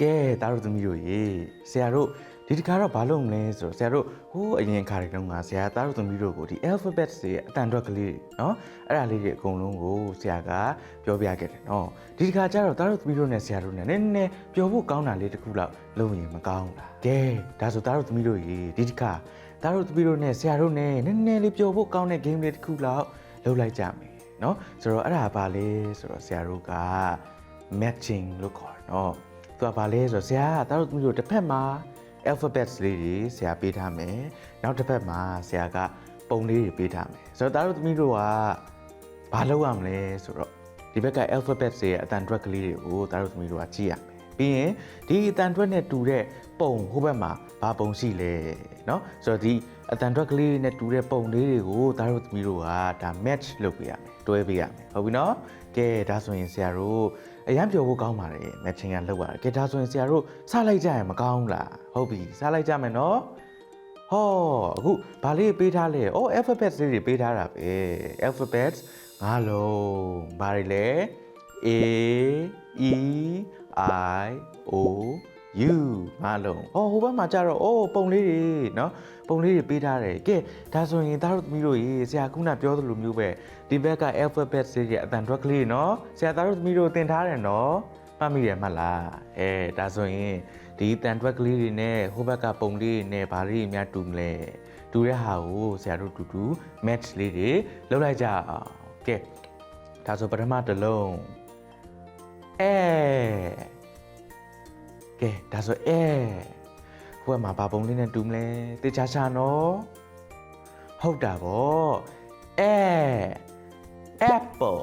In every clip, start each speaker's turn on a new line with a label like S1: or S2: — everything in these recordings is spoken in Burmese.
S1: ကဲသားတို့သမီးတို့ရေဆရာတို့ဒီတခါတော့ဘာလုပ်မလဲဆိုတော့ဆရာတို့ဟိုးအရင်ခါတွေတုန်းကဆရာသားတို့သမီးတို့ကိုဒီ alphabet တွေအတန်တွက်ကလေးတွေနော်အဲ့ဒါလေးတွေအကုန်လုံးကိုဆရာကပြောပြခဲ့တယ်နော်ဒီတခါကျတော့သားတို့သမီးတို့နဲ့ဆရာတို့နဲ့နည်းနည်းပျော်ဖို့ကောင်းတာလေးတစ်ခုလောက်လုပ်ရင်မကောင်းဘူးလားကဲဒါဆိုသားတို့သမီးတို့ရေဒီတခါသားတို့သမီးတို့နဲ့ဆရာတို့နဲ့နည်းနည်းလေးပျော်ဖို့ကောင်းတဲ့ game လေးတစ်ခုလောက်လုပ်လိုက်ကြမယ်နော်ဆိုတော့အဲ့ဒါဘာလဲဆိုတော့ဆရာတို့က matching လို့ခေါ်တယ်နော် သူကဘာလဲဆိုတော့ဆရာကသားတို့သမီးတို့တစ်ဖက်မှာ alphabets လေးတွေဆရာပေးထားမယ်နောက်တစ်ဖက်မှာဆရာကပုံလေးတွေပေးထားမယ်ဆိုတော့သားတို့သမီးတို့ကဘာလုပ်ရမလဲဆိုတော့ဒီဘက်က alphabets တွေရဲ့အတန်တွက်ကလေးတွေကိုသားတို့သမီးတို့ကကြည့်ရမယ် ပြီးရင်ဒီအတန်တွက်နဲ့တူတဲ့ပုံဟိုဘက်မှာဘာပုံရှိလဲเนาะဆိုတော့ဒီအတန်တွက်ကလေးနဲ့တူတဲ့ပုံလေးတွေကိုသားတို့သမီးတို့ကဒါ match လုပ်ပေးရမယ်တွဲပေးရမယ်ဟုတ်ပြီเนาะကဲဒါဆိုရင်ဆရာတို့အရန်ပြောဖို့ကောင်းပါတယ် matching ကလုပ်ရတယ်ကဲဒါဆိုရင်ဆရာတို့စလိုက်ကြရင်မကောင်းဘူးလားဟုတ်ပြီစလိုက်ကြမယ်เนาะ ဟောအခုဗာလေးပေးထားလဲ။ Oh alphabets လေးတွေပေးထားတာပဲ။ alphabets ငါလုံးဘာတွေလဲ A E I O U ငါလုံး။ဟောဟိုဘက်မှာကျတော့ Oh ပုံလေးတွေเนาะပုံလေးတွေပေးထားတယ်။ကဲဒါဆိုရင်သားတို့သမီးတို့ရေဆရာခုနပြောသလိုမျိုးပဲဒီဘက်က alphabets လေးတွေအတန်တွက်ကလေးเนาะဆရာသားတို့သမီးတို့သင်ထားတယ်เนาะမှတ်မိတယ်မှတ်လား။အဲဒါဆိုရင်ဒီတန်တွက်ကလေးတွေနဲ့ဟိုဘက်ကပုံလေးတွေနဲ့ဘာလေးတွေများတူမလဲတူတဲ့ဟာကိုဆရာတို့တူတူ match လေးတွေလုပ်လိုက်ကြအောင်ကဲဒါဆိုပထမတစ်လုံးအဲ ကဲဒါဆိုအဲဟိုဘက်မှာဘာပုံလေးနဲ့တူမလဲတေချာချာနော်ဟုတ်တာဗောအဲ apple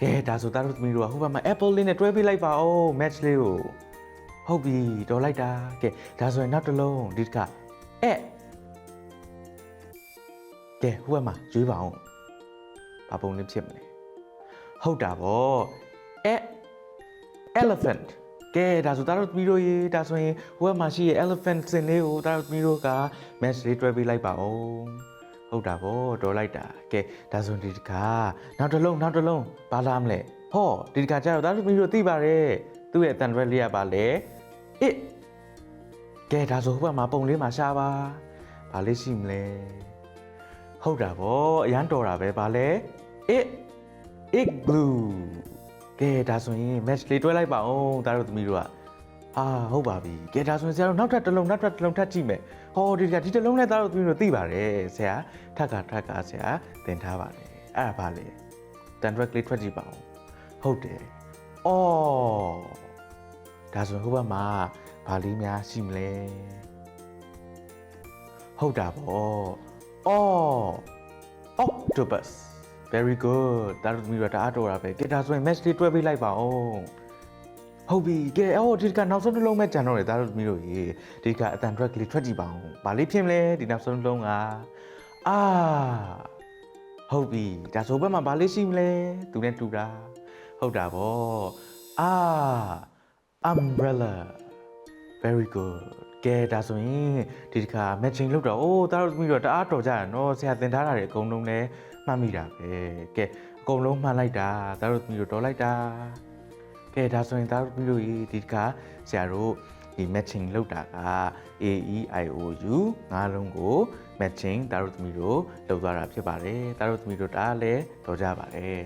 S1: ကဲဒါဆိုသားတို့သမီးတို့ကဟိုဘက်မှာ apple လေးနဲ့တွဲပေးလိုက်ပါဦး match လေးကိုဟုတ်ပြီတော်လိုက်တာကဲဒါဆိုရင်နောက်တစ်လုံးဒီတစ်ခါအဲကဲဟိုဘက်မှာရွေးပါအောင်ဘာပုံလေးဖြစ်မလဲဟုတ်တာဗောအဲ elephant ကဲဒါဆိုဒါတို့သမီးတို့ရေဒါဆိုရင်ဟိုဘက်မှာရှိရဲ့ elephant စင်လေးကိုဒါတို့သမီးတို့က match လေးတွဲပေးလိုက်ပါဦးဟုတ်တာဗောတော်လိုက်တာကဲဒါဆိုရင်ဒီတစ်ခါနောက်တစ်လုံးနောက်တစ်လုံးဘာလာမလဲဟောဒီတစ်ခါကျတော့ဒါတို့သမီးတို့သိပါတယ်သူ့ရဲ့အတန်ရွက်လေးရပါလေ it ကဲဒါဆိုဟိုဘက်မှာပုံလေးမှာရှာပါဘာလေးရှိမလဲဟုတ်တာဗောအရန်တော်တာပဲဘာလဲ it igloo ကဲဒါဆိုရင် match လေးတွဲလိုက်ပါအောင်ဒါတို့သမီးတို့ကအာဟုတ်ပါပြီကဲဒါဆိုရင်ဆရာတို့နောက်ထပ်တစ်လုံးနောက်ထပ်တစ်လုံးထပ်ကြည့်မယ်ဟောဒီကဒီတစ်လုံးနဲ့ဒါတို့သမီးတို့သိပါတယ်ဆရာထက်ကထက်ကဆရာသင်ထားပါတယ်အဲ့ဒါဘာလဲတန်ရွက်ကလေးထွက်ကြည့်ပါအောင်ဟုတ်တယ်အော်ဒါဆိုဟိုဘက်မှာဘာလေးများရှိမလဲဟုတ်တာဗောအော် octopus very good ဒါတို့သမီးတို့တအားတော်တာပဲကဲဒါဆိုရင် match လေးတွဲပေးလိုက်ပါဦးဟုတ်ပြီကဲအော်ဒီကနောက်ဆုံးတစ်လုံးမဲ့ကြံတော့တယ်ဒါတို့သမီးတို့ရေဒီကအတန် track လေးထွက်ကြည့်ပါဦးဘာလေးဖြစ်မလဲဒီနောက်ဆုံးတစ်လုံးကအာဟုတ်ပြီဒါဆိုဘက်မှာဘာလေးရှိမလဲသူနဲ့တူတာဟုတ်တာဗောအာ umbrella very good ကဲဒါဆိုရင်ဒီတစ်ခါ matching လုပ်တော့အိုးတားတို့သမီးတို့တအားတော်ကြရနော်ဆရာသင်ထားတာတွေအကုန်လုံးလည်းမှတ်မိတာပဲကဲအကုန်လုံးမှတ်လိုက်တာတားတို့သမီးတို့တော်လိုက်တာကဲဒါဆိုရင်တားတို့သမီးတို့ဒီတစ်ခါဆရာတို့ဒီ matching လုပ်တာက A E I O U ငါးလုံးကို matching တားတို့သမီးတို့လုပ်သွားတာဖြစ်ပါတယ်တားတို့သမီးတို့တအားလည်းတော်ကြပါတယ်